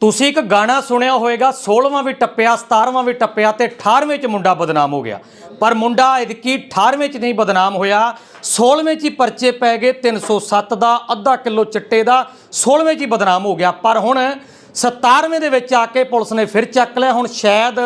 ਤੁਸੀਂ ਇੱਕ ਗਾਣਾ ਸੁਣਿਆ ਹੋਵੇਗਾ 16ਵਾਂ ਵੀ ਟੱਪਿਆ 17ਵਾਂ ਵੀ ਟੱਪਿਆ ਤੇ 18ਵੇਂ ਚ ਮੁੰਡਾ ਬਦਨਾਮ ਹੋ ਗਿਆ। ਪਰ ਮੁੰਡਾ ਇਦਕੀ 18ਵੇਂ ਚ ਨਹੀਂ ਬਦਨਾਮ ਹੋਇਆ। 16ਵੇਂ ਚ ਹੀ ਪਰਚੇ ਪੈ ਗਏ 307 ਦਾ, ਅੱਧਾ ਕਿਲੋ ਚਿੱਟੇ ਦਾ 16ਵੇਂ ਚ ਹੀ ਬਦਨਾਮ ਹੋ ਗਿਆ। ਪਰ ਹੁਣ 17ਵੇਂ ਦੇ ਵਿੱਚ ਆ ਕੇ ਪੁਲਿਸ ਨੇ ਫਿਰ ਚੱਕ ਲਿਆ। ਹੁਣ ਸ਼ਾਇਦ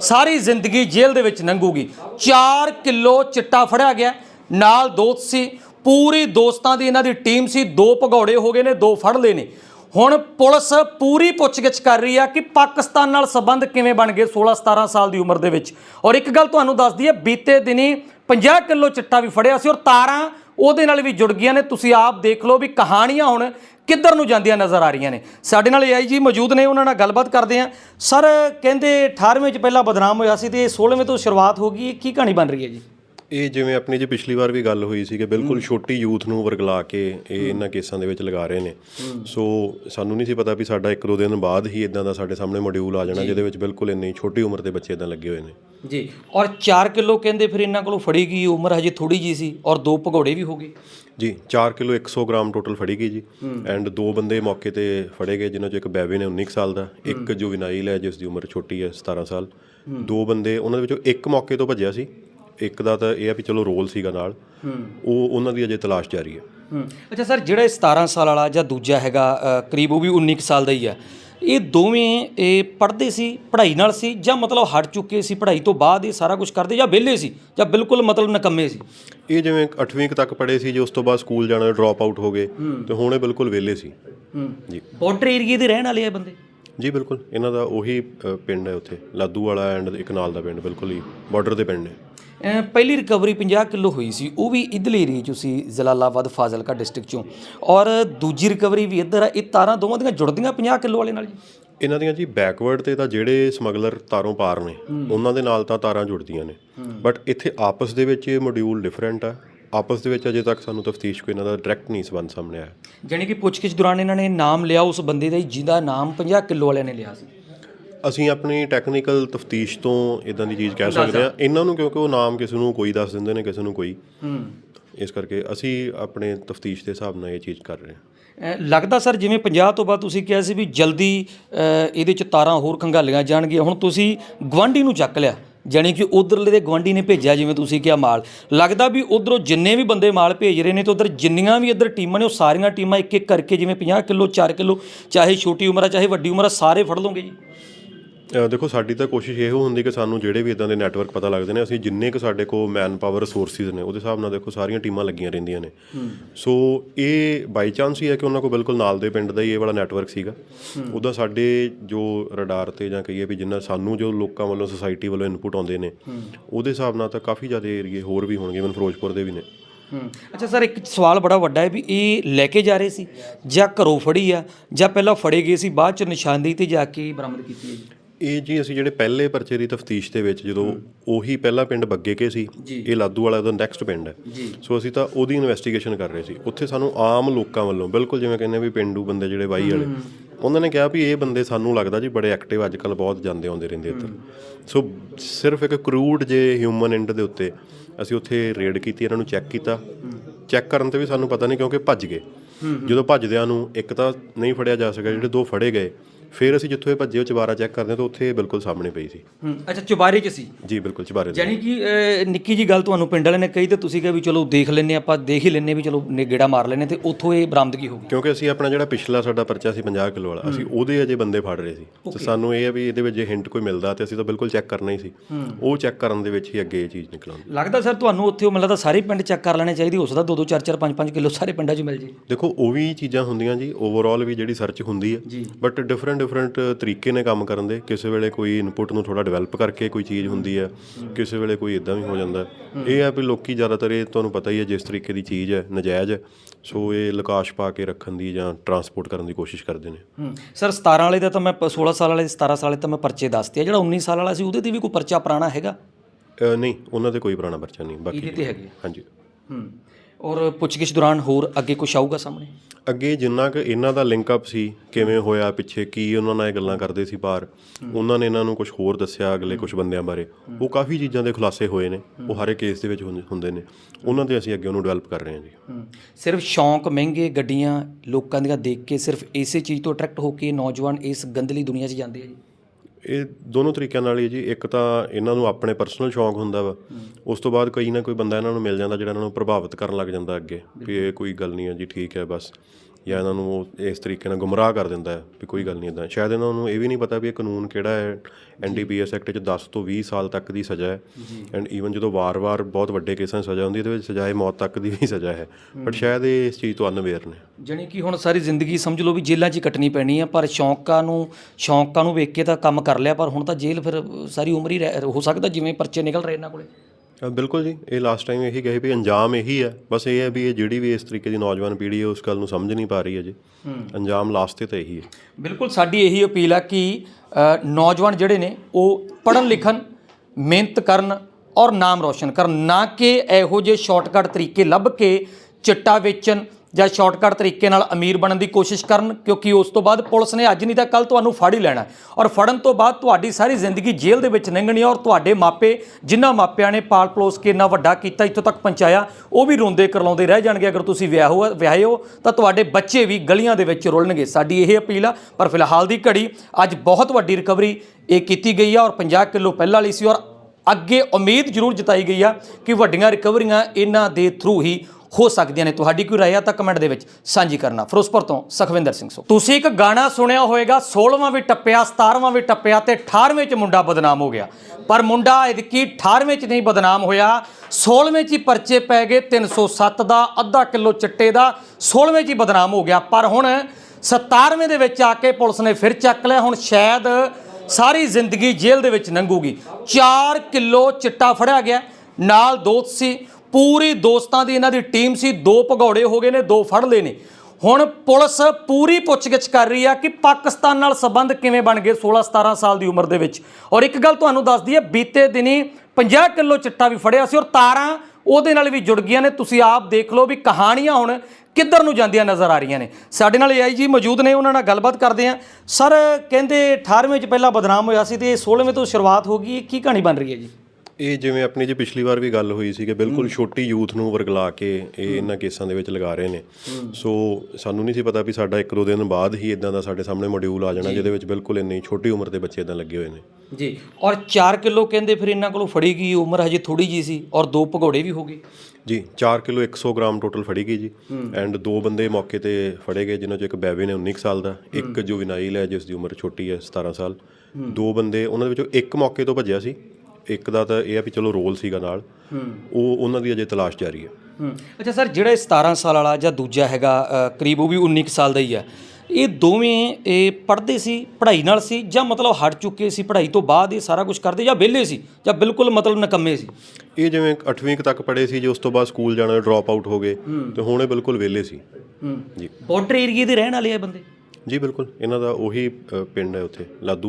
ਸਾਰੀ ਜ਼ਿੰਦਗੀ ਜੇਲ੍ਹ ਦੇ ਵਿੱਚ ਲੰਘੂਗੀ 4 ਕਿਲੋ ਚਿੱਟਾ ਫੜਿਆ ਗਿਆ। ਨਾਲ ਦੋਸਤ ਸੀ। ਪੂਰੀ ਦੋਸਤਾਂ ਦੀ ਇਹਨਾਂ ਦੀ ਟੀਮ ਸੀ। ਦੋ ਭਗੌੜੇ ਹੋ ਗਏ ਨੇ, ਦੋ ਫੜ ਲਏ ਨੇ। ਹੁਣ ਪੁਲਿਸ ਪੂਰੀ ਪੁੱਛਗਿੱਛ ਕਰ ਰਹੀ ਆ ਕਿ ਪਾਕਿਸਤਾਨ ਨਾਲ ਸੰਬੰਧ ਕਿਵੇਂ ਬਣ ਗਏ 16 17 ਸਾਲ ਦੀ ਉਮਰ ਦੇ ਵਿੱਚ। ਔਰ ਇੱਕ ਗੱਲ ਤੁਹਾਨੂੰ ਦੱਸਦੀ ਹੈ ਬੀਤੇ ਦਿਨੀ 50 ਕਿਲੋ ਚਿੱਟਾ ਵੀ ਫੜਿਆ ਸੀ ਔਰ ਤਾਰਾਂ ਉਹਦੇ ਨਾਲ ਵੀ ਜੁੜ ਗਈਆਂ ਨੇ। ਤੁਸੀਂ ਆਪ ਦੇਖ ਲਓ ਵੀ ਕਹਾਣੀਆਂ ਹੁਣ ਕਿੱਧਰ ਨੂੰ ਜਾਂਦੀਆਂ ਨਜ਼ਰ ਆ ਰਹੀਆਂ ਨੇ। ਸਾਡੇ ਨਾਲ ਏਆਈ ਜੀ ਮੌਜੂਦ ਨੇ, ਉਹਨਾਂ ਨਾਲ ਗੱਲਬਾਤ ਕਰਦੇ ਆ। ਸਰ, ਕਹਿੰਦੇ 18ਵੇਂ ਚ ਪਹਿਲਾਂ ਬਦਨਾਮ ਹੋਇਆ ਸੀ ਤੇ 16ਵੇਂ ਤੋਂ ਸ਼ੁਰੂਆਤ ਹੋ ਗਈ ਕੀ ਕਹਾਣੀ ਬਣ ਰਹੀ ਹੈ ਜੀ? ਇਹ ਜਿਵੇਂ ਆਪਣੀ ਜੀ ਪਿਛਲੀ ਵਾਰ ਵੀ ਗੱਲ ਹੋਈ ਸੀ ਕਿ ਬਿਲਕੁਲ ਛੋਟੀ ਯੂਥ ਨੂੰ ਵਰਗਲਾ ਕੇ ਇਹ ਇਹਨਾਂ ਕੇਸਾਂ ਦੇ ਵਿੱਚ ਲਗਾ ਰਹੇ ਨੇ। ਸੋ ਸਾਨੂੰ ਨਹੀਂ ਸੀ ਪਤਾ ਵੀ ਸਾਡਾ ਇੱਕ ਦੋ ਦਿਨ ਬਾਅਦ ਹੀ ਇਦਾਂ ਦਾ ਸਾਡੇ ਸਾਹਮਣੇ ਮੋਡਿਊਲ ਆ ਜਾਣਾ ਜਿਹਦੇ ਵਿੱਚ ਬਿਲਕੁਲ ਇੰਨੀ ਛੋਟੀ ਉਮਰ ਦੇ ਬੱਚੇ ਇਦਾਂ ਲੱਗੇ ਹੋਏ ਨੇ। ਜੀ। ਔਰ 4 ਕਿਲੋ ਕਹਿੰਦੇ ਫਿਰ ਇਹਨਾਂ ਕੋਲੋਂ ਫੜੀ ਗਈ ਉਮਰ ਹਜੇ ਥੋੜੀ ਜੀ ਸੀ ਔਰ ਦੋ ਭਗੌੜੇ ਵੀ ਹੋ ਗਏ। ਜੀ 4 ਕਿਲੋ 100 ਗ੍ਰਾਮ ਟੋਟਲ ਫੜੀ ਗਈ ਜੀ। ਐਂਡ ਦੋ ਬੰਦੇ ਮੌਕੇ ਤੇ ਫੜੇ ਗਏ ਜਿਨ੍ਹਾਂ ਚੋਂ ਇੱਕ ਬੈਬੀ ਨੇ 19 ਕੁ ਸਾਲ ਦਾ ਇੱਕ ਜੁਵਨਾਈਲ ਹੈ ਜਿਸ ਦੀ ਉਮਰ ਛੋਟੀ ਹੈ 17 ਸਾਲ। ਦੋ ਬੰਦੇ ਉਹਨਾਂ ਦੇ ਵਿੱਚੋਂ ਇੱਕ ਮੌਕੇ ਤੋਂ ਭੱਜਿਆ ਸੀ। ਇੱਕ ਦਾ ਤਾਂ ਇਹ ਆ ਵੀ ਚਲੋ ਰੋਲ ਸੀਗਾ ਨਾਲ। ਉਹ ਉਹਨਾਂ ਦੀ ਅਜੇ ਤਲਾਸ਼ ਜਾਰੀ ਹੈ। ਹੂੰ। ਅੱਛਾ ਸਰ ਜਿਹੜਾ ਇਹ 17 ਸਾਲ ਵਾਲਾ ਜਾਂ ਦੂਜਾ ਹੈਗਾ ਅ, ਕਰੀਬ ਉਹ ਵੀ 19 ਕੁ ਸਾਲ ਦਾ ਹੀ ਆ ਇਹ ਦੋਵੇਂ ਇਹ ਪੜ੍ਹਦੇ ਸੀ ਪੜ੍ਹਾਈ ਨਾਲ ਸੀ ਜਾਂ ਮਤਲਬ ਹਟ ਚੁੱਕੇ ਸੀ ਪੜ੍ਹਾਈ ਤੋਂ ਬਾਅਦ ਇਹ ਸਾਰਾ ਕੁਝ ਕਰਦੇ ਜਾਂ ਵਿਹਲੇ ਸੀ ਜਾਂ ਬਿਲਕੁਲ ਮਤਲਬ ਨਕੰਮੇ ਸੀ? ਇਹ ਜਿਵੇਂ 8ਵੀਂ ਤੱਕ ਪੜ੍ਹੇ ਸੀ ਜੇ ਉਸ ਤੋਂ ਬਾਅਦ ਸਕੂਲ ਜਾਣਾ ਡ੍ਰੌਪ ਆਊਟ ਹੋ ਗਏ ਤੇ ਹੁਣ ਇਹ ਬਿਲਕੁਲ ਵਿਹਲੇ ਸੀ। ਹੂੰ। ਜੀ। ਬਾਰਡਰ ਏਰੀਏ ਦੇ ਰਹਿਣ ਵਾਲੇ ਆ ਬੰਦੇ? ਜੀ ਬਿਲਕੁਲ। ਇਹਨਾਂ ਦਾ ਉਹੀ ਅ, ਪਿੰਡ ਹੈ ਉੱਥੇ। ਲਾਦੂ ਵਾਲਾ ਐਂਡ ਇੱਕ ਨਾਲ ਦਾ ਪਿੰਡ ਬਿਲਕੁਲ ਹੀ ਬਾਰਡਰ ਦੇ ਪਿੰਡ ਨੇ। ਪਹਿਲੀ ਰਿਕਵਰੀ 50 ਕਿਲੋ ਹੋਈ ਸੀ ਉਹ ਵੀ ਇਧਰਲੇ ਏਰੀਏ ਚੋਂ ਸੀ ਜਲਾਲਾਬਾਦ ਫਾਜ਼ਿਲਕਾ ਡਿਸਟ੍ਰਿਕਟ ਚੋਂ। ਔਰ ਦੂਜੀ ਰਿਕਵਰੀ ਵੀ ਇੱਧਰ ਆ ਇਹ ਤਾਰਾਂ ਦੋਵਾਂ ਦੀਆਂ ਜੁੜਦੀਆਂ 50 ਕਿਲੋ ਵਾਲੇ ਨਾਲ ਜੀ? ਇਹਨਾਂ ਦੀਆਂ ਜੀ ਬੈਕਵਰਡ ਤੇ ਤਾਂ ਜਿਹੜੇ ਸਮਗਲਰ ਤਾਰੋਂ ਪਾਰ ਨੇ ਉਹਨਾਂ ਦੇ ਨਾਲ ਤਾਂ ਤਾਰਾਂ ਜੁੜਦੀਆਂ ਨੇ। ਬਟ ਇੱਥੇ ਆਪਸ ਦੇ ਵਿੱਚ ਇਹ ਮੋਡਿਊਲ ਡਿਫਰੈਂਟ ਆ। ਆਪਸ ਦੇ ਵਿੱਚ ਅਜੇ ਤੱਕ ਸਾਨੂੰ ਤਫਤੀਸ਼ ਕੋਈ ਇਹਨਾਂ ਦਾ ਡਾਇਰੈਕਟ ਨਹੀਂ ਸਬੰਧ ਸਾਹਮਣੇ ਆਇਆ। ਜਾਣੀ ਕਿ ਪੁੱਛਗਿੱਛ ਦੌਰਾਨ ਇਹਨਾਂ ਨੇ ਨਾਮ ਲਿਆ ਉਸ ਬੰਦੇ ਦਾ ਜਿਹਦਾ ਨਾਮ 50 ਕਿਲੋ ਵਾਲਿਆਂ ਨੇ ਲਿਆ ਸੀ। ਅਸੀਂ ਆਪਣੀ ਟੈਕਨੀਕਲ ਤਫਤੀਸ਼ ਤੋਂ ਇਦਾਂ ਦੀ ਚੀਜ਼ ਕਹਿ ਸਕਦੇ ਹਾਂ। ਇਹਨਾਂ ਨੂੰ ਕਿਉਂਕਿ ਉਹ ਨਾਮ ਕਿਸੇ ਨੂੰ ਕੋਈ ਦੱਸ ਦਿੰਦੇ ਨੇ ਕਿਸੇ ਨੂੰ ਕੋਈ। ਹੂੰ। ਇਸ ਕਰਕੇ ਅਸੀਂ ਆਪਣੇ ਤਫਤੀਸ਼ ਦੇ ਹਿਸਾਬ ਨਾਲ ਇਹ ਚੀਜ਼ ਕਰ ਰਹੇ ਹਾਂ। ਲੱਗਦਾ ਸਰ ਜਿਵੇਂ 50 ਤੋਂ ਬਾਅਦ ਤੁਸੀਂ ਕਿਹਾ ਸੀ ਵੀ ਜਲਦੀ ਇਹਦੇ ਚ ਤਾਰਾਂ ਹੋਰ ਖੰਗਾਲੀਆਂ ਜਾਣਗੀਆਂ। ਹੁਣ ਤੁਸੀਂ ਗਵਾਂਢੀ ਨੂੰ ਚੱਕ ਲਿਆ ਜਾਣੀ ਕਿ ਉਧਰਲੇ ਦੇ ਗਵਾਂਢੀ ਨੇ ਭੇਜਿਆ ਜਿਵੇਂ ਤੁਸੀਂ ਕਿਹਾ ਮਾਲ। ਲੱਗਦਾ ਵੀ ਉਧਰੋਂ ਜਿੰਨੇ ਵੀ ਬੰਦੇ ਮਾਲ ਭੇਜ ਰਹੇ ਨੇ ਤੇ ਉਧਰ ਜਿੰਨੀਆਂ ਵੀ ਇੱਧਰ ਟੀਮਾਂ ਨੇ ਉਹ ਸਾਰੀਆਂ ਟੀਮਾਂ ਇੱਕ ਇੱਕ ਕਰਕੇ ਜਿਵੇਂ 50 ਕਿਲੋ 4 ਕਿਲੋ ਚਾਹੇ ਛੋਟੀ ਉਮਰ ਆ ਚਾਹੇ ਵੱਡੀ ਉਮਰ ਆ ਸਾਰੇ ਫੜ ਲਓਗੇ ਜੀ। ਦੇਖੋ ਸਾਡੀ ਤਾਂ ਕੋਸ਼ਿਸ਼ ਇਹੋ ਹੁੰਦੀ ਕਿ ਸਾਨੂੰ ਜਿਹੜੇ ਵੀ ਇਦਾਂ ਦੇ ਨੈਟਵਰਕ ਪਤਾ ਲੱਗਦੇ ਨੇ ਅਸੀਂ ਜਿੰਨੇ ਕੁ ਸਾਡੇ ਕੋਲ ਮੈਨ ਪਾਵਰ ਰਿਸੋਰਸਿਸ ਨੇ ਉਹਦੇ ਹਿਸਾਬ ਨਾਲ ਦੇਖੋ ਸਾਰੀਆਂ ਟੀਮਾਂ ਲੱਗੀਆਂ ਰਹਿੰਦੀਆਂ ਨੇ। ਸੋ ਇਹ ਬਾਈ ਚਾਂਸ ਹੀ ਹੈ ਕਿ ਉਹਨਾਂ ਕੋਲ ਬਿਲਕੁਲ ਨਾਲ ਦੇ ਪਿੰਡ ਦਾ ਹੀ ਇਹ ਵਾਲਾ ਨੈਟਵਰਕ ਸੀਗਾ। ਉਹਦਾ ਸਾਡੇ ਜੋ ਰਡਾਰ ਤੇ ਜਾਂ ਕਹੀਏ ਵੀ ਜਿੰਨਾ ਸਾਨੂੰ ਜੋ ਲੋਕਾਂ ਵੱਲੋਂ ਸੁਸਾਇਟੀ ਵੱਲੋਂ ਇਨਪੁਟ ਆਉਂਦੇ ਨੇ ਉਹਦੇ ਹਿਸਾਬ ਨਾਲ ਤਾਂ ਕਾਫੀ ਜ਼ਿਆਦਾ ਏਰੀਏ ਹੋਰ ਵੀ ਹੋਣਗੇ ਇਵਨ ਫਿਰੋਜ਼ਪੁਰ ਦੇ ਵੀ ਨੇ। ਅੱਛਾ ਸਰ ਇੱਕ ਸਵਾਲ ਬੜਾ ਵੱਡਾ ਹੈ ਵੀ ਇਹ ਲੈ ਕੇ ਜਾ ਰਹੇ ਸੀ ਜਾਂ ਘਰੋਂ ਫੜੀ ਆ ਜਾਂ ਪਹਿਲਾਂ ਫੜੇ ਗਏ ਸੀ ਬਾਅਦ ਚ ਨਿਸ਼ਾਨਦੇਹੀ ਤੇ ਜਾ ਕੇ ਬਰਾਮਦ ਕੀਤੀ ਹੈ ਇਹ ਜੀ ਅਸੀਂ ਜਿਹੜੇ ਪਹਿਲੇ ਪਰਚੇ ਦੀ ਤਫਤੀਸ਼ ਦੇ ਵਿੱਚ ਜਦੋਂ ਉਹੀ ਪਹਿਲਾ ਪਿੰਡ ਬੱਗੇ ਕੇ ਸੀ ਇਹ ਲਾਦੂ ਵਾਲਾ ਦਾ ਨੈਕਸਟ ਪਿੰਡ ਹੈ। ਸੋ ਅਸੀਂ ਤਾਂ ਉਹਦੀ ਇਨਵੈਸਟੀਗੇਸ਼ਨ ਕਰ ਰਹੇ ਸੀ। ਉੱਥੇ ਸਾਨੂੰ ਆਮ ਲੋਕਾਂ ਵੱਲੋਂ ਬਿਲਕੁਲ ਜਿਵੇਂ ਕਹਿੰਦੇ ਵੀ ਪਿੰਡੂ ਬੰਦੇ ਜਿਹੜੇ ਵਾਈ ਵਾਲੇ ਉਹਨਾਂ ਨੇ ਕਿਹਾ ਵੀ ਇਹ ਬੰਦੇ ਸਾਨੂੰ ਲੱਗਦਾ ਜੀ ਬੜੇ ਐਕਟਿਵ ਅੱਜ ਕੱਲ ਬਹੁਤ ਜਾਂਦੇ ਆਉਂਦੇ ਰਹਿੰਦੇ ਇੱਧਰ। ਸੋ ਸਿਰਫ ਇੱਕ ਕਰੂਡ ਜੇ ਹਿਊਮਨ ਐਂਡ ਦੇ ਉੱਤੇ ਅਸੀਂ ਉੱਥੇ ਰੇਡ ਕੀਤੀ ਇਹਨਾਂ ਨੂੰ ਚੈੱਕ ਕੀਤਾ। ਚੈੱਕ ਕਰਨ ਤੇ ਵੀ ਸਾਨੂੰ ਪਤਾ ਨਹੀਂ ਕਿਉਂਕਿ ਭੱਜ ਗਏ। ਜਦੋਂ ਭੱਜਦਿਆਂ ਨੂੰ ਇੱਕ ਤਾਂ ਨਹੀਂ ਫੜਿਆ ਜਾ ਸਕਿਆ ਜਿਹੜੇ ਦੋ ਫੜੇ ਗਏ ਫਿਰ ਅਸੀਂ ਜਿੱਥੋਂ ਇਹ ਭੱਜੇ ਉਹ ਚਵਾਰਾ ਚੈੱਕ ਕਰਦੇ ਹਾਂ ਤਾਂ ਉੱਥੇ ਇਹ ਬਿਲਕੁਲ ਸਾਹਮਣੇ ਪਈ ਸੀ। ਹੂੰ ਅੱਛਾ ਚੁਬਾਰੇ ਚ ਸੀ? ਜੀ ਬਿਲਕੁਲ ਚਵਾਰੇ ਦੇ ਯਾਨੀ ਕਿ ਅਹ, ਨਿੱਕੀ ਜੀ ਗੱਲ ਤੁਹਾਨੂੰ ਪਿੰਡ ਵਾਲਿਆਂ ਨੇ ਕਹੀ ਤੇ ਤੁਸੀਂ ਕਿਹਾ ਵੀ ਚਲੋ ਦੇਖ ਲੈਨੇ ਆਪਾਂ ਦੇਖ ਹੀ ਲੈਨੇ ਵੀ ਚਲੋ ਨੇ ਗੇੜਾ ਮਾਰ ਲੈਨੇ ਤੇ ਉੱਥੋਂ ਇਹ ਬਰਾਮਦਗੀ ਹੋ ਗਈ? ਕਿਉਂਕਿ ਅਸੀਂ ਆਪਣਾ ਜਿਹੜਾ ਪਿਛਲਾ ਸਾਡਾ ਪਰਚਾ ਸੀ 50 ਕਿਲੋ ਵਾਲਾ ਅਸੀਂ ਉਹਦੇ ਅਜੇ ਬੰਦੇ ਫੜ ਰਹੇ ਸੀ। ਤੇ ਸਾਨੂੰ ਇਹ ਹੈ ਵੀ ਇਹਦੇ ਵਿੱਚ ਜੇ ਹਿੰਟ ਕੋਈ ਮਿਲਦਾ ਤੇ ਅਸੀਂ ਤਾਂ ਬਿਲਕੁਲ ਚੈੱਕ ਕਰਨਾ ਹੀ ਸੀ। ਉਹ ਚੈੱਕ ਕਰਨ ਦੇ ਵਿੱਚ ਹੀ ਅੱਗੇ ਇਹ ਚੀਜ਼ ਨਿਕਲ ਆਉਂਦੀ। ਲੱਗਦਾ ਸਰ ਤੁਹਾਨੂੰ ਉੱਥੇ ਉਹ ਮੈਨੂੰ ਲੱਗਦਾ ਸਾਰੇ ਪਿੰਡ ਚੈੱਕ ਕਰ ਲੈਣੇ ਚਾਹੀਦੀ ਹੋ ਸਕਦਾ 2 2 4 4 5 5 ਕਿਲੋ ਸਾਰੇ ਪਿੰਡਾਂ 'ਚ ਮਿਲ ਜੇ। ਦੇਖੋ ਉਹ ਵੀ ਚੀਜ਼ਾਂ ਹੁੰਦੀਆਂ ਜੀ ਓਵਰਆਲ ਵੀ ਜਿਹੜੀ ਸਰਚ ਹੁੰਦੀ ਹੈ ਬਟ ਡਿਫਰੈਂਟ ਡਿਫਰੈਂਟ ਤਰੀਕੇ ਨੇ ਕੰਮ ਕਰਨ ਦੇ। ਕਿਸੇ ਵੇਲੇ ਕੋਈ ਇਨਪੁਟ ਨੂੰ ਥੋੜਾ ਡਿਵੈਲਪ ਕਰਕੇ ਕੋਈ ਚੀਜ਼ ਹੁੰਦੀ ਹੈ ਕਿਸੇ ਵੇਲੇ ਕੋਈ ਇਦਾਂ ਵੀ ਹੋ ਜਾਂਦਾ। ਇਹ ਹੈ ਵੀ ਲੋਕੀ ਜ਼ਿਆਦਾਤਰ ਇਹ ਤੁਹਾਨੂੰ ਪਤਾ ਹੀ ਹੈ ਜਿਸ ਤਰੀਕੇ ਦੀ ਚੀਜ਼ ਹੈ ਨਜਾਇਜ਼ ਹੈ। ਸੋ ਇਹ ਲਕਾਸ਼ ਪਾ ਕੇ ਰੱਖਣ ਦੀ ਜਾਂ ਟਰਾਂਸਪੋਰਟ ਕਰਨ ਦੀ ਕੋਸ਼ਿਸ਼ ਕਰਦੇ ਨੇ। ਸਰ 17 ਵਾਲੇ ਦਾ ਤਾਂ ਮੈਂ ਪ- 16 ਸਾਲ ਵਾਲੇ 17 ਸਾਲ ਵਾਲੇ ਤਾਂ ਮੈਂ ਪਰਚੇ ਦੱਸਤੇ ਆ। ਜਿਹੜਾ 19 ਸਾਲ ਵਾਲਾ ਸੀ ਉਹਦੇ ਤੇ ਵੀ ਕੋਈ ਪਰਚਾ ਪੁਰਾਣਾ ਹੈਗਾ? ਨਹੀਂ ਉਹਨਾਂ ਦੇ ਕੋਈ ਪੁਰਾਣਾ ਪਰਚਾ ਨਹੀਂ ਬਾਕੀ ਇਹਦੇ ਤੇ ਹੈਗੇ ਹਾਂਜੀ। ਹੂੰ। ਔਰ ਪੁੱਛਗਿੱਛ ਦੌਰਾਨ ਹੋਰ ਅੱਗੇ ਕੁਝ ਆਊਗਾ ਸਾਹਮਣੇ? ਅੱਗੇ ਜਿੰਨਾ ਕੁ ਇਹਨਾਂ ਦਾ ਲਿੰਕ ਅਪ ਸੀ ਕਿਵੇਂ ਹੋਇਆ ਪਿੱਛੇ ਕੀ ਉਹਨਾਂ ਨਾਲ ਇਹ ਗੱਲਾਂ ਕਰਦੇ ਸੀ ਬਾਹਰ ਉਹਨਾਂ ਨੇ ਇਹਨਾਂ ਨੂੰ ਕੁਝ ਹੋਰ ਦੱਸਿਆ ਅਗਲੇ ਕੁਝ ਬੰਦਿਆਂ ਬਾਰੇ। ਉਹ ਕਾਫੀ ਚੀਜ਼ਾਂ ਦੇ ਖੁਲਾਸੇ ਹੋਏ ਨੇ ਉਹ ਹਰ ਇੱਕ ਕੇਸ ਦੇ ਵਿੱਚ ਹੁੰਦੇ- ਹੁੰਦੇ ਨੇ। ਉਹਨਾਂ ਤੇ ਅਸੀਂ ਅੱਗੇ ਉਹਨੂੰ ਡਿਵੈਲਪ ਕਰ ਰਹੇ ਹਾਂ ਜੀ। ਸਿਰਫ ਸ਼ੌਂਕ ਮਹਿੰਗੇ ਗੱਡੀਆਂ ਲੋਕਾਂ ਦੀਆਂ ਦੇਖ ਕੇ ਸਿਰਫ ਇਸੇ ਚੀਜ਼ ਤੋਂ ਅਟਰੈਕਟ ਹੋ ਕੇ ਨੌਜਵਾਨ ਇਸ ਗੰਦਲੀ ਦੁਨੀਆ 'ਚ ਜਾਂਦੇ ਆ ਜੀ। ਇਹ ਦੋਨੋਂ ਤਰੀਕਿਆਂ ਨਾਲ ਹੀ ਜੀ। ਇੱਕ ਤਾਂ ਇਹਨਾਂ ਨੂੰ ਆਪਣੇ ਪਰਸਨਲ ਸ਼ੌਂਕ ਹੁੰਦਾ ਵਾ। ਉਸ ਤੋਂ ਬਾਅਦ ਕੋਈ ਨਾ ਕੋਈ ਬੰਦਾ ਇਹਨਾਂ ਨੂੰ ਮਿਲ ਜਾਂਦਾ ਜਿਹੜਾ ਇਹਨਾਂ ਨੂੰ ਪ੍ਰਭਾਵਿਤ ਕਰਨ ਲੱਗ ਜਾਂਦਾ ਅੱਗੇ। ਵੀ ਇਹ ਕੋਈ ਗੱਲ ਨਹੀਂ ਹੈ ਜੀ ਠੀਕ ਹੈ ਬਸ। ਜਾਂ ਇਹਨਾਂ ਨੂੰ ਉਹ ਇਸ ਤਰੀਕੇ ਨਾਲ ਗੁੰਮਰਾਹ ਕਰ ਦਿੰਦਾ ਹੈ ਵੀ ਕੋਈ ਗੱਲ ਨਹੀਂ ਇਦਾਂ ਸ਼ਾਇਦ ਇਹਨਾਂ ਨੂੰ ਇਹ ਵੀ ਨਹੀਂ ਪਤਾ ਵੀ ਇਹ ਕਾਨੂੰਨ ਕਿਹੜਾ ਹੈ। ਐਨਡੀਪੀਐਸ ਐਕਟ 'ਚ 10 ਤੋਂ 20 ਸਾਲ ਤੱਕ ਦੀ ਸਜ਼ਾ ਹੈ। ਐਂਡ ਈਵਨ ਜਦੋਂ ਵਾਰ-ਵਾਰ ਬਹੁਤ ਵੱਡੇ ਕੇਸਾਂ 'ਚ ਸਜ਼ਾ ਹੁੰਦੀ ਹੈ ਇਹਦੇ ਵਿੱਚ ਸਜ਼ਾਏ ਮੌਤ ਤੱਕ ਦੀ ਵੀ ਸਜ਼ਾ ਹੈ। ਬਟ ਸ਼ਾਇਦ ਇਹ ਇਸ ਚੀਜ਼ ਤੋਂ ਅਨਵੇਅਰ ਨੇ। ਜਾਣੀ ਕਿ ਹੁਣ ਸਾਰੀ ਜ਼ਿੰਦਗੀ ਸਮਝ ਲਓ ਵੀ ਜੇਲ੍ਹਾਂ 'ਚ ਹੀ ਕੱਟਣੀ ਪੈਣੀ ਆ ਪਰ ਸ਼ੌਂਕਾਂ ਨੂੰ ਸ਼ੌਂਕਾਂ ਨੂੰ ਵੇਖ ਕੇ ਤਾਂ ਕੰਮ ਕਰ ਲਿਆ ਪਰ ਹੁਣ ਤਾਂ ਜੇਲ੍ਹ ਫਿਰ ਸਾਰੀ ਉਮਰ ਹੀ ਰਹਿ- ਹੋ ਸਕਦਾ ਜਿਵੇਂ ਪਰਚੇ ਨਿਕਲ ਰਹੇ ਇਹਨਾਂ ਕੋਲੇ। ਅ, ਬਿਲਕੁਲ ਜੀ ਇਹ ਲਾਸਟ ਟਾਈਮ ਇਹੀ ਕਹੇ ਵੀ ਅੰਜਾਮ ਇਹੀ ਹੈ ਬਸ ਇਹ ਹੈ ਵੀ ਇਹ ਜਿਹੜੀ ਵੀ ਇਸ ਤਰੀਕੇ ਦੀ ਨੌਜਵਾਨ ਪੀੜ੍ਹੀ ਹੈ ਉਸ ਗੱਲ ਨੂੰ ਸਮਝ ਨਹੀਂ ਪਾ ਰਹੀ ਹੈ। ਜੀ ਅੰਜਾਮ ਲਾਸਟ ਤੇ ਤਾਂ ਇਹੀ ਹੈ। ਬਿਲਕੁਲ ਸਾਡੀ ਇਹੀ ਅਪੀਲ ਆ ਕਿ ਅ, ਨੌਜਵਾਨ ਜਿਹੜੇ ਨੇ ਉਹ ਪੜ੍ਹਨ ਲਿਖਣ ਮਿਹਨਤ ਕਰਨ ਔਰ ਨਾਮ ਰੋਸ਼ਨ ਕਰਨ ਨਾ ਕਿ ਇਹੋ ਜਿਹੇ ਸ਼ਾਰਟਕਟ ਤਰੀਕੇ ਲੱਭ ਕੇ ਚਿੱਟਾ ਵੇਚਣ ਜਾਂ ਸ਼ਾਰਟਕਟ ਤਰੀਕੇ ਨਾਲ ਅਮੀਰ ਬਣਨ ਦੀ ਕੋਸ਼ਿਸ਼ ਕਰਨ, ਕਿਉਂਕਿ ਉਸ ਤੋਂ ਬਾਅਦ ਪੁਲਿਸ ਨੇ ਅੱਜ ਨਹੀਂ ਤਾਂ ਕੱਲ ਤੁਹਾਨੂੰ ਫੜ ਹੀ ਲੈਣਾ ਔਰ ਫੜਨ ਤੋਂ ਬਾਅਦ ਤੁਹਾਡੀ ਸਾਰੀ ਜ਼ਿੰਦਗੀ ਜੇਲ੍ਹ ਦੇ ਵਿੱਚ ਲੰਘਣੀ ਔਰ ਤੁਹਾਡੇ ਮਾਪੇ, ਜਿਨ੍ਹਾਂ ਮਾਪਿਆਂ ਨੇ ਪਾਲ ਪਲੋਸ ਕੇ ਇੰਨਾ ਵੱਡਾ ਕੀਤਾ, ਇੱਥੋਂ ਤੱਕ ਪਹੁੰਚਾਇਆ, ਉਹ ਵੀ ਰੋਂਦੇ ਕਰਲਾਉਂਦੇ ਰਹਿ ਜਾਣਗੇ। ਅਗਰ ਤੁਸੀਂ ਵਿਆਹ ਹੋ, ਵਿਆਹੇ ਹੋ, ਤਾਂ ਤੁਹਾਡੇ ਬੱਚੇ ਵੀ ਗਲੀਆਂ ਦੇ ਵਿੱਚ ਰੁਲਣਗੇ। ਸਾਡੀ ਇਹ ਅਪੀਲ ਆ, ਪਰ ਫਿਲਹਾਲ ਦੀ ਘੜੀ, ਅੱਜ ਬਹੁਤ ਵੱਡੀ ਰਿਕਵਰੀ ਇਹ ਕੀਤੀ ਗਈ ਆ ਔਰ 50 ਕਿਲੋ ਪਹਿਲਾਂ ਲਈ ਸੀ ਔਰ ਅੱਗੇ ਉਮੀਦ ਜ਼ਰੂਰ ਜਤਾਈ ਗਈ ਆ ਕਿ ਵੱਡੀਆਂ ਰਿਕਵਰੀਆਂ ਇਹਨਾਂ ਦੇ ਥਰੂ ਹੀ ਹੋ ਸਕਦੀਆਂ ਨੇ। ਤੁਹਾਡੀ ਕੋਈ ਰਾਏ ਆ ਤਾਂ ਕਮੈਂਟ ਦੇ ਵਿੱਚ ਸਾਂਝੀ ਕਰਨਾ। ਫਿਰੋਜ਼ਪੁਰ ਤੋਂ ਸਖਵਿੰਦਰ ਸਿੰਘ ਸੋ ਤੁਸੀਂ ਇੱਕ ਗਾਣਾ ਸੁਣਿਆ ਹੋਵੇਗਾ 16ਵਾਂ ਵੀ ਟੱਪਿਆ 17ਵਾਂ ਵੀ ਟੱਪਿਆ ਤੇ 18ਵੇਂ ਚ ਮੁੰਡਾ ਬਦਨਾਮ ਹੋ ਗਿਆ। ਪਰ ਮੁੰਡਾ ਇਦਕੀ 18ਵੇਂ ਚ ਨਹੀਂ ਬਦਨਾਮ ਹੋਇਆ। 16ਵੇਂ ਚ ਹੀ ਪਰਚੇ ਪੈ ਗਏ 307 ਦਾ, ਅੱਧਾ ਕਿਲੋ ਚਿੱਟੇ ਦਾ 16ਵੇਂ ਚ ਹੀ ਬਦਨਾਮ ਹੋ ਗਿਆ। ਪਰ ਹੁਣ 17ਵੇਂ ਦੇ ਵਿੱਚ ਆ ਕੇ ਪੁਲਿਸ ਨੇ ਫਿਰ ਚੱਕ ਲਿਆ। ਹੁਣ ਸ਼ਾਇਦ ਸਾਰੀ ਜ਼ਿੰਦਗੀ ਜੇਲ੍ਹ ਦੇ ਵਿੱਚ ਲੰਘੂਗੀ 4 ਕਿਲੋ ਚਿੱਟਾ ਫੜਿਆ ਗਿਆ। ਨਾਲ ਦੋਸਤ ਸੀ। ਪੂਰੀ ਦੋਸਤਾਂ ਦੀ ਇਹਨਾਂ ਦੀ ਟੀਮ ਸੀ, ਦੋ ਭਗੌੜੇ ਹੋ ਗਏ ਨੇ, ਦੋ ਫੜ ਲਏ ਨੇ। ਹੁਣ ਪੁਲਿਸ ਪੂਰੀ ਪੁੱਛਗਿੱਛ ਕਰ ਰਹੀ ਆ ਕਿ ਪਾਕਿਸਤਾਨ ਨਾਲ ਸੰਬੰਧ ਕਿਵੇਂ ਬਣ ਗਏ 16 17 ਸਾਲ ਦੀ ਉਮਰ ਦੇ ਵਿੱਚ। ਔਰ ਇੱਕ ਗੱਲ ਤੁਹਾਨੂੰ ਦੱਸਦੀ ਹੈ ਬੀਤੇ ਦਿਨੀ 50 ਕਿਲੋ ਚਿੱਟਾ ਵੀ ਫੜਿਆ ਸੀ ਔਰ ਤਾਰਾਂ ਉਹਦੇ ਨਾਲ ਵੀ ਜੁੜ ਗਈਆਂ ਨੇ। ਤੁਸੀਂ ਆਪ ਦੇਖ ਲਓ ਵੀ ਕਹਾਣੀਆਂ ਹੁਣ ਕਿੱਧਰ ਨੂੰ ਜਾਂਦੀਆਂ ਨਜ਼ਰ ਆ ਰਹੀਆਂ ਨੇ। ਸਾਡੇ ਨਾਲ ਏਆਈ ਜੀ ਮੌਜੂਦ ਨੇ, ਉਹਨਾਂ ਨਾਲ ਗੱਲਬਾਤ ਕਰਦੇ ਆ ਸਰ, ਕਹਿੰਦੇ 18ਵੇਂ ਚ ਪਹਿਲਾਂ ਬਦਨਾਮ ਹੋਇਆ ਸੀ ਤੇ 16ਵੇਂ ਤੋਂ ਸ਼ੁਰੂਆਤ ਹੋ ਗਈ ਕੀ ਕਹਾਣੀ ਬਣ ਰਹੀ ਹੈ ਜੀ? ਇਹ ਜਿਵੇਂ ਆਪਣੀ ਜੀ ਪਿਛਲੀ ਵਾਰ ਵੀ ਗੱਲ ਹੋਈ ਸੀ ਕਿ ਬਿਲਕੁਲ ਛੋਟੀ ਯੂਥ ਨੂੰ ਵਰਗਲਾ ਕੇ ਇਹ ਇਹਨਾਂ ਕੇਸਾਂ ਦੇ ਵਿੱਚ ਲਗਾ ਰਹੇ ਨੇ। ਸੋ ਸਾਨੂੰ ਨਹੀਂ ਸੀ ਪਤਾ ਵੀ ਸਾਡਾ ਇੱਕ ਦੋ ਦਿਨ ਬਾਅਦ ਹੀ ਇਦਾਂ ਦਾ ਸਾਡੇ ਸਾਹਮਣੇ ਮੋਡਿਊਲ ਆ ਜਾਣਾ ਜਿਹਦੇ ਵਿੱਚ ਬਿਲਕੁਲ ਇੰਨੀ ਛੋਟੀ ਉਮਰ ਦੇ ਬੱਚੇ ਇਦਾਂ ਲੱਗੇ ਹੋਏ ਨੇ। ਜੀ। ਔਰ 4 ਕਿਲੋ ਕਹਿੰਦੇ ਫਿਰ ਇਹਨਾਂ ਕੋਲੋਂ ਫੜੀ ਗਈ ਉਮਰ ਹਜੇ ਥੋੜੀ ਜੀ ਸੀ ਔਰ ਦੋ ਭਗੌੜੇ ਵੀ ਹੋ ਗਏ। ਜੀ 4 ਕਿਲੋ 100 ਗ੍ਰਾਮ ਟੋਟਲ ਫੜੀ ਗਈ ਜੀ। ਐਂਡ ਦੋ ਬੰਦੇ ਮੌਕੇ ਤੇ ਫੜੇ ਗਏ ਜਿਨ੍ਹਾਂ ਚੋਂ ਇੱਕ ਬੈਵੀ ਨੇ 19 ਕੁ ਸਾਲ ਦਾ ਇੱਕ ਜੁਵਨਾਈਲ ਹੈ ਜਿਸ ਦੀ ਉਮਰ ਛੋਟੀ ਹੈ 17 ਸਾਲ। ਦੋ ਬੰਦੇ ਉਹਨਾਂ ਦੇ ਵਿੱਚੋਂ ਇੱਕ ਮੌਕੇ ਤੋਂ ਭੱਜਿਆ ਸੀ। ਇੱਕ ਦਾ ਤਾਂ ਇਹ ਆ ਵੀ ਚਲੋ ਰੋਲ ਸੀਗਾ ਨਾਲ। ਉਹ ਉਹਨਾਂ ਦੀ ਅਜੇ ਤਲਾਸ਼ ਜਾਰੀ ਹੈ। ਅੱਛਾ ਸਰ ਜਿਹੜਾ ਇਹ 17 ਸਾਲ ਵਾਲਾ ਜਾਂ ਦੂਜਾ ਹੈਗਾ ਅ, ਕਰੀਬ ਉਹ ਵੀ 19 ਕੁ ਸਾਲ ਦਾ ਹੀ ਆ। ਇਹ ਦੋਵੇਂ ਇਹ ਪੜ੍ਹਦੇ ਸੀ ਪੜ੍ਹਾਈ ਨਾਲ ਸੀ ਜਾਂ ਮਤਲਬ ਹਟ ਚੁੱਕੇ ਸੀ ਪੜ੍ਹਾਈ ਤੋਂ ਬਾਅਦ ਇਹ ਸਾਰਾ ਕੁਝ ਕਰਦੇ ਜਾਂ ਵਿਹਲੇ ਸੀ ਜਾਂ ਬਿਲਕੁਲ ਮਤਲਬ ਨਕੰਮੇ ਸੀ? ਇਹ ਜਿਵੇਂ 8ਵੀਂ ਕੁ ਤੱਕ ਪੜ੍ਹੇ ਸੀ ਜੇ ਉਸ ਤੋਂ ਬਾਅਦ ਸਕੂਲ ਜਾਣਾ ਡ੍ਰੌਪ ਆਊਟ ਹੋ ਗਏ ਤੇ ਹੁਣ ਇਹ ਬਿਲਕੁਲ ਵਿਹਲੇ ਸੀ। ਜੀ। ਬਾਰਡਰ ਏਰੀਏ ਦੇ ਰਹਿਣ ਵਾਲੇ ਆ ਬੰਦੇ? ਜੀ ਬਿਲਕੁਲ। ਇਹਨਾਂ ਦਾ ਉਹੀ ਅ, ਪਿੰਡ ਹੈ ਉੱਥੇ ਲਾਦੂ।